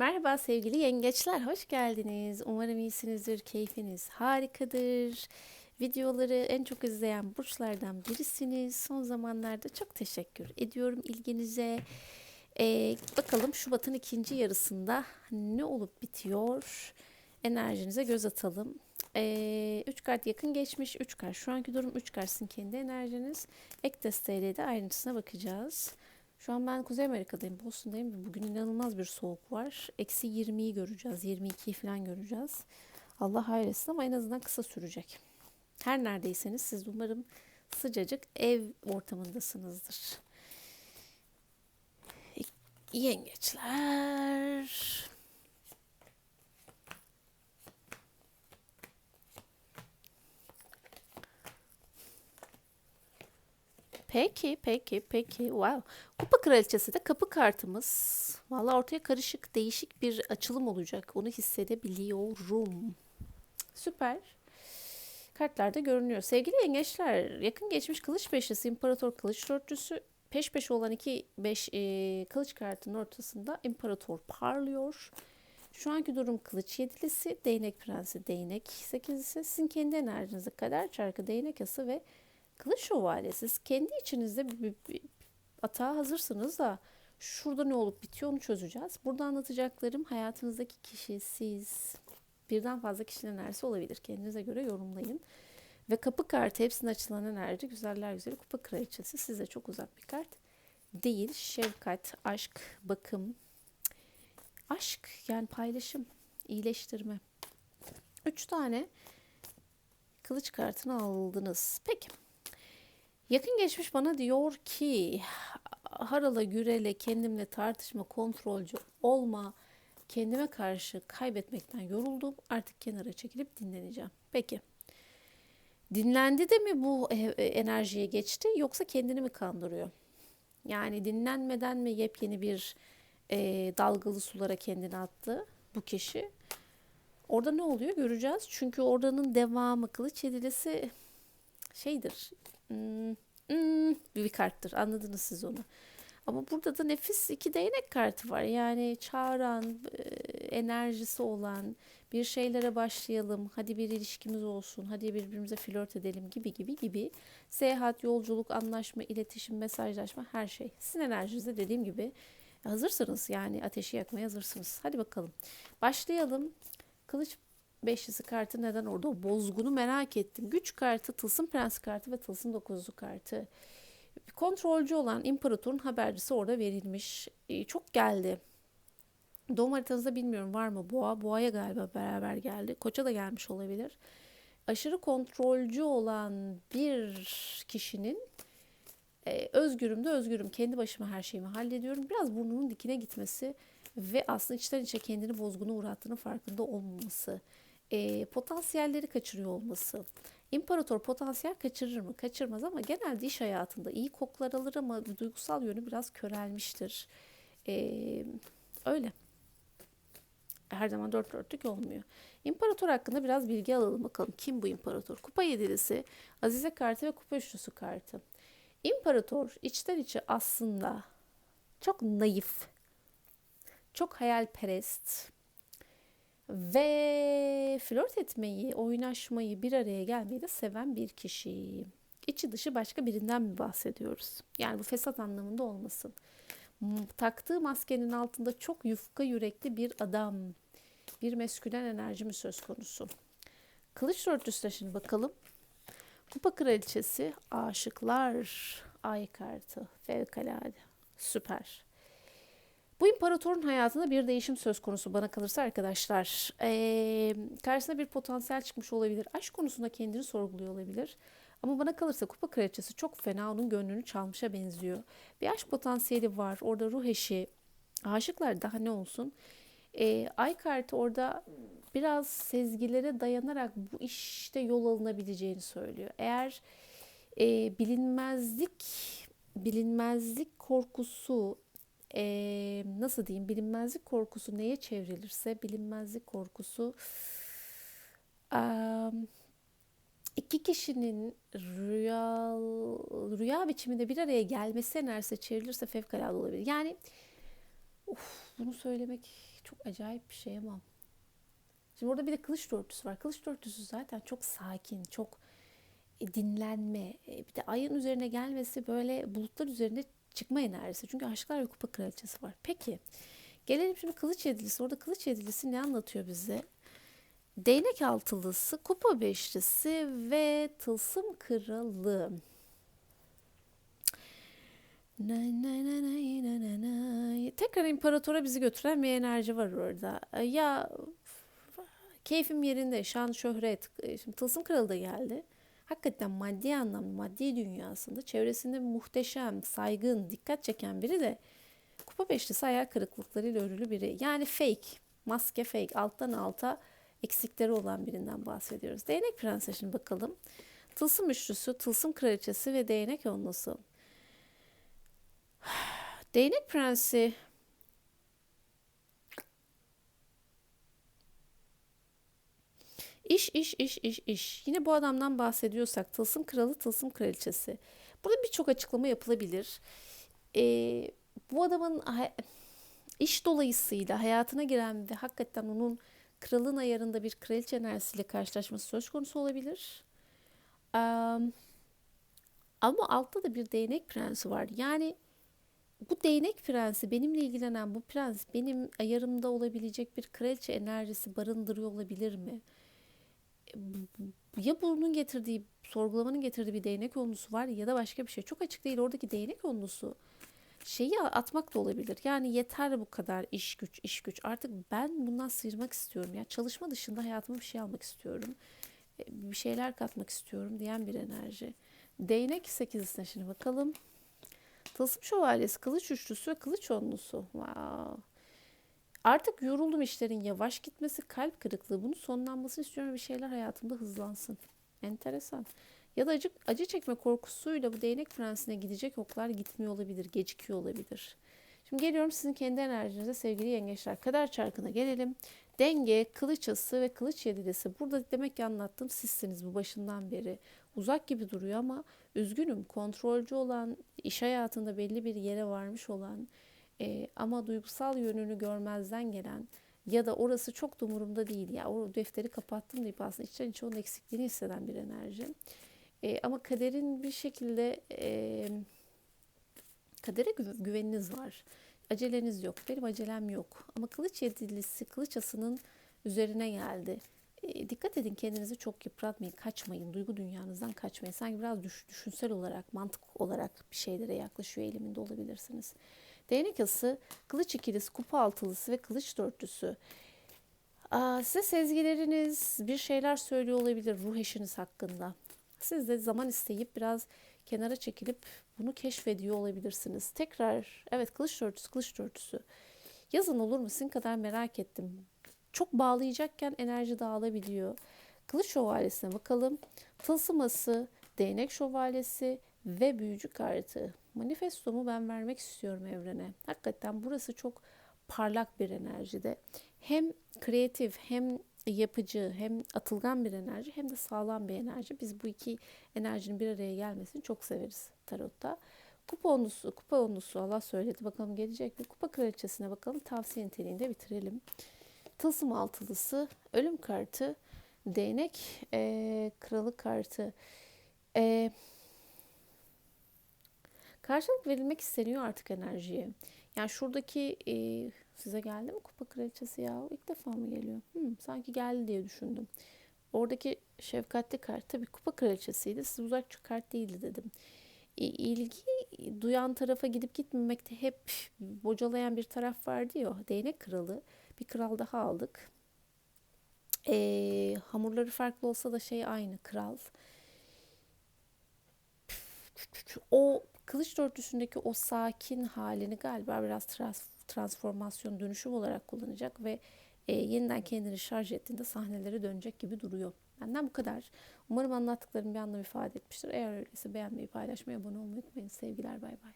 Merhaba sevgili yengeçler, hoş geldiniz. Umarım iyisinizdir, keyfiniz harikadır. Videoları en çok izleyen burçlardan birisiniz. Son zamanlarda çok teşekkür ediyorum ilginize. Ee, bakalım Şubat'ın ikinci yarısında ne olup bitiyor? Enerjinize göz atalım. 3 ee, kart yakın geçmiş, 3 kart şu anki durum, 3 kart sizin kendi enerjiniz. Ek desteğiyle de ayrıntısına bakacağız. Şu an ben Kuzey Amerika'dayım, Boston'dayım bugün inanılmaz bir soğuk var. Eksi 20'yi göreceğiz, 22'yi falan göreceğiz. Allah hayretsin ama en azından kısa sürecek. Her neredeyseniz siz umarım sıcacık ev ortamındasınızdır. Yengeçler. Peki, peki, peki. Wow. Kupa Kraliçesi de kapı kartımız. Valla ortaya karışık, değişik bir açılım olacak. Onu hissedebiliyorum. Süper. Kartlarda görünüyor. Sevgili yengeçler, yakın geçmiş kılıç beşlisi, imparator kılıç dörtlüsü, peş peşe olan iki beş e, kılıç kartının ortasında imparator parlıyor. Şu anki durum kılıç yedilisi, değnek prensi, değnek sekizlisi, sizin kendi enerjinize kadar çarkı, değnek ası ve Kılıç şövalye siz kendi içinizde bir, bir, bir atağa hazırsınız da şurada ne olup bitiyor onu çözeceğiz. Burada anlatacaklarım hayatınızdaki kişi siz birden fazla kişinin enerjisi olabilir. Kendinize göre yorumlayın. Ve kapı kartı hepsinin açılan enerji güzeller güzeli kupa kraliçesi size çok uzak bir kart değil. Şefkat, aşk, bakım, aşk yani paylaşım, iyileştirme. Üç tane kılıç kartını aldınız. Peki. Yakın geçmiş bana diyor ki harala gürele kendimle tartışma kontrolcü olma kendime karşı kaybetmekten yoruldum artık kenara çekilip dinleneceğim. Peki dinlendi de mi bu e, e, enerjiye geçti yoksa kendini mi kandırıyor? Yani dinlenmeden mi yepyeni bir e, dalgalı sulara kendini attı bu kişi? Orada ne oluyor göreceğiz. Çünkü oradanın devamı kılıç yedilisi şeydir hmm, hmm, bir karttır. Anladınız siz onu. Ama burada da nefis iki değnek kartı var. Yani çağıran, e, enerjisi olan, bir şeylere başlayalım, hadi bir ilişkimiz olsun, hadi birbirimize flört edelim gibi gibi gibi. Seyahat, yolculuk, anlaşma, iletişim, mesajlaşma her şey. Sizin enerjinizde dediğim gibi hazırsınız yani ateşi yakmaya hazırsınız. Hadi bakalım. Başlayalım. Kılıç beşlisi kartı neden orada? O bozgunu merak ettim. Güç kartı, tılsım prens kartı ve tılsım dokuzlu kartı. Kontrolcü olan imparatorun habercisi orada verilmiş. Ee, çok geldi. Doğum haritanızda bilmiyorum var mı boğa? Boğa'ya galiba beraber geldi. Koça da gelmiş olabilir. Aşırı kontrolcü olan bir kişinin e, özgürüm de özgürüm. Kendi başıma her şeyimi hallediyorum. Biraz burnunun dikine gitmesi ve aslında içten içe kendini bozguna uğrattığının farkında olmaması e, potansiyelleri kaçırıyor olması. İmparator potansiyel kaçırır mı? Kaçırmaz ama genelde iş hayatında iyi koklar alır ama duygusal yönü biraz körelmiştir. E, öyle. Her zaman dört dörtlük olmuyor. İmparator hakkında biraz bilgi alalım bakalım. Kim bu imparator? Kupa yedilisi, Azize kartı ve kupa üçlüsü kartı. İmparator içten içe aslında çok naif, çok hayalperest, ve flört etmeyi, oynaşmayı, bir araya gelmeyi de seven bir kişi. İçi dışı başka birinden mi bahsediyoruz? Yani bu fesat anlamında olmasın. Taktığı maskenin altında çok yufka yürekli bir adam, bir meskülen enerji mi söz konusu? Kılıç dörtlüsüne şimdi bakalım. Kupa kraliçesi, aşıklar, ay kartı, fevkalade, süper. Bu imparatorun hayatında bir değişim söz konusu bana kalırsa arkadaşlar. Ee, karşısına bir potansiyel çıkmış olabilir. Aşk konusunda kendini sorguluyor olabilir. Ama bana kalırsa kupa kraliçesi çok fena onun gönlünü çalmışa benziyor. Bir aşk potansiyeli var. Orada ruh eşi. Aşıklar daha ne olsun. Ee, ay kartı orada biraz sezgilere dayanarak bu işte yol alınabileceğini söylüyor. Eğer e, bilinmezlik bilinmezlik korkusu e, nasıl diyeyim bilinmezlik korkusu neye çevrilirse bilinmezlik korkusu e, iki kişinin rüya rüya biçiminde bir araya gelmesi enerjisi çevrilirse fevkalade olabilir. Yani of, bunu söylemek çok acayip bir şey ama. Şimdi orada bir de kılıç dörtüsü var. Kılıç dörtüsü zaten çok sakin, çok e, dinlenme. E, bir de ayın üzerine gelmesi böyle bulutlar üzerinde çıkma enerjisi. Çünkü aşklar ve kupa kraliçesi var. Peki gelelim şimdi kılıç yedilisi. Orada kılıç yedilisi ne anlatıyor bize? Değnek altılısı, kupa beşlisi ve tılsım kralı. Tekrar imparatora bizi götüren bir enerji var orada. Ya keyfim yerinde, şan, şöhret. Şimdi Tılsım Kralı da geldi. Hakikaten maddi anlamda, maddi dünyasında çevresinde muhteşem, saygın, dikkat çeken biri de Kupa beşlisi hayal kırıklıklarıyla örülü biri. Yani fake, maske fake, alttan alta eksikleri olan birinden bahsediyoruz. Değnek prensesine bakalım. Tılsım üçlüsü, tılsım kraliçesi ve değnek onlusu. Değnek prensi İş, iş, iş, iş, iş. Yine bu adamdan bahsediyorsak tılsım kralı, tılsım kraliçesi. Burada birçok açıklama yapılabilir. Ee, bu adamın iş dolayısıyla hayatına giren ve hakikaten onun kralın ayarında bir kraliçe enerjisiyle karşılaşması söz konusu olabilir. Am, ama altta da bir değnek prensi var. Yani bu değnek prensi benimle ilgilenen bu prens benim ayarımda olabilecek bir kraliçe enerjisi barındırıyor olabilir mi? Ya bunun getirdiği sorgulamanın getirdiği bir değnek onlusu var ya da başka bir şey. Çok açık değil oradaki değnek onlusu şeyi atmak da olabilir. Yani yeter bu kadar iş güç iş güç. Artık ben bundan sıyırmak istiyorum. Ya çalışma dışında hayatıma bir şey almak istiyorum. E, Bir şeyler katmak istiyorum diyen bir enerji. Değnek sekizisine şimdi bakalım. Tılsım şövalyesi, kılıç üçlüsü ve kılıç onlusu. Wow. Artık yoruldum işlerin yavaş gitmesi, kalp kırıklığı. Bunun sonlanmasını istiyorum bir şeyler hayatımda hızlansın. Enteresan. Ya da acı, acı çekme korkusuyla bu değnek prensine gidecek oklar gitmiyor olabilir, gecikiyor olabilir. Şimdi geliyorum sizin kendi enerjinize sevgili yengeçler. Kader çarkına gelelim. Denge, kılıç ası ve kılıç yedilisi. Burada demek ki anlattım sizsiniz bu başından beri. Uzak gibi duruyor ama üzgünüm. Kontrolcü olan, iş hayatında belli bir yere varmış olan, e, ama duygusal yönünü görmezden gelen ya da orası çok da umurumda değil ya o defteri kapattım deyip aslında içten içe onun eksikliğini hisseden bir enerji. E, ama kaderin bir şekilde e, kadere gü- güveniniz var. Aceleniz yok. Benim acelem yok. Ama kılıç yedilisi kılıç asının üzerine geldi. E, dikkat edin kendinizi çok yıpratmayın. Kaçmayın. Duygu dünyanızdan kaçmayın. Sanki biraz düş- düşünsel olarak, mantık olarak bir şeylere yaklaşıyor eğiliminde olabilirsiniz. Değnek ası, kılıç ikilisi, kupa altılısı ve kılıç dörtlüsü. Aa, size sezgileriniz bir şeyler söylüyor olabilir ruh eşiniz hakkında. Siz de zaman isteyip biraz kenara çekilip bunu keşfediyor olabilirsiniz. Tekrar evet kılıç dörtüsü, kılıç dörtüsü. Yazın olur mu? Sizin kadar merak ettim. Çok bağlayacakken enerji dağılabiliyor. Kılıç şövalyesine bakalım. Tılsıması, değnek şövalyesi ve büyücü kartı. Manifestomu ben vermek istiyorum evrene. Hakikaten burası çok parlak bir enerjide. Hem kreatif hem yapıcı hem atılgan bir enerji hem de sağlam bir enerji. Biz bu iki enerjinin bir araya gelmesini çok severiz tarotta. Kupa onlusu, kupa onlusu Allah söyledi. Bakalım gelecek mi? Kupa kraliçesine bakalım. Tavsiye niteliğinde bitirelim. Tılsım altılısı, ölüm kartı, değnek e, kralı kartı. E, karşılık verilmek isteniyor artık enerjiye. Yani şuradaki e, size geldi mi kupa kraliçesi ya? İlk defa mı geliyor? Hmm, sanki geldi diye düşündüm. Oradaki şefkatli kart tabii kupa kraliçesiydi. Siz uzakçı kart değildi dedim. E, ilgi duyan tarafa gidip gitmemekte hep bocalayan bir taraf vardı ya. Değnek kralı. Bir kral daha aldık. E, hamurları farklı olsa da şey aynı kral. O kılıç dörtlüsündeki o sakin halini galiba biraz trans, transformasyon dönüşüm olarak kullanacak ve e, yeniden kendini şarj ettiğinde sahnelere dönecek gibi duruyor. Benden bu kadar. Umarım anlattıklarım bir anlam ifade etmiştir. Eğer öyleyse beğenmeyi, paylaşmayı, abone olmayı unutmayın. Sevgiler, bay bay.